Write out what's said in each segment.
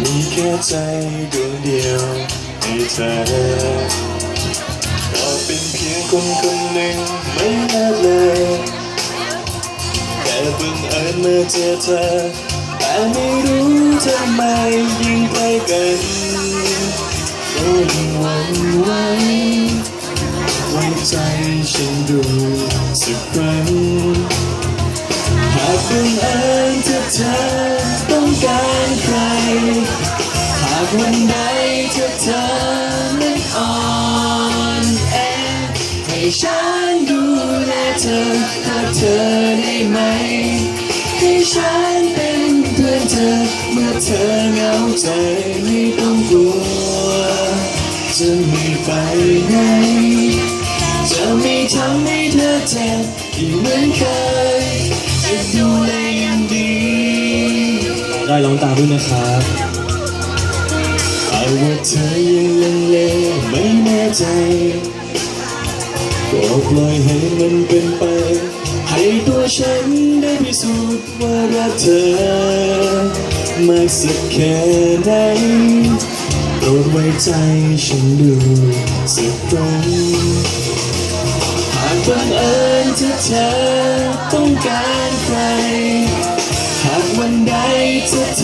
มีแค่ใจดวงเดียวให้เธอก็เป็นเพียงคนคนหนึ่งไม่นาเลยแต่บังเอิญมาเจอเธอ แต่ไม่รู้ทำไมยิ่งใกล้กันก็ยิ่งหวั่นไหวไว้ใจฉันดูสักครั้งหากบังเอิญถ้าเธอต้องการ วันใดเธอเธอนั้นอ่อนแอให้ฉันดูแลเธอหากเธอได้ไหม ให้ฉันเป็นเพื่อนเธอเมื่อเธอเหงาใจไม่ต้องกลัว จะไม่ไปไหนจะไม่ทำให้เธอเจ็บอีกเหมือนเคยจะดูแลอย่างดี ได้ร้องตามด้วยนะครับ ว่าเธอยังลังเลไม่แน่ใจ ก็ปล่อยให้มันเป็นไป ให้ตัวฉันได้พิสูจน์ว่ารักเธอมากสักแค่ไหนโปรดไว้ใจฉันดูสักครั้งหากบังเอิญที่เธอต้องการใคร หากวันใดที่เธ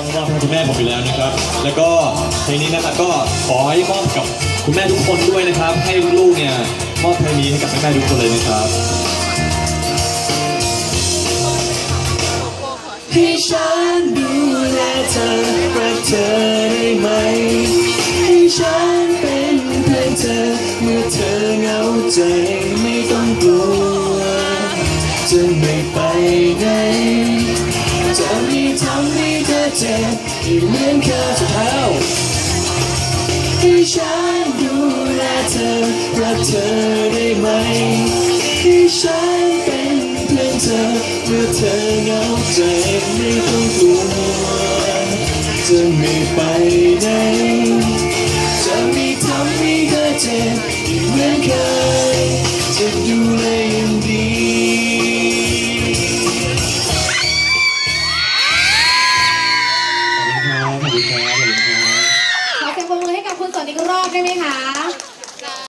ต้องมอบให้คุณแม่ผมอยู่แล้วนะครับ แล้วก็เพลงนี้นะครับก็ขอให้มอบกับคุณแม่ทุกคนด้วยนะครับ ให้ลูกเนี่ยมอบเพลงนี้ให้กับแม่ๆทุกคนเลยนะครับให้ฉันดูแลเธอรักเธอได้ไหมให้ฉันเป็นเพื่อนเธอเมื่อเธอเหงาใจไม่ต้องกลัวจะไม่ไปไหน จะไม่ทำให้เธอเจ็บอีกเหมือนเคยสุดท้าให้ฉันดูแลเธอรักเธอได้ไหมให้ฉันเป็นเพื่อนเธอเมื่อเธอเหงาใจไม่ต้องกลัวจะไม่ไปไหนจะไม่ทำให้เธอเจ็บอีกเหมือนเคย คุณครับขอบคุณครับขอเสียงปรบมือให้กับคุณสนอีกรอบได้ไหมคะ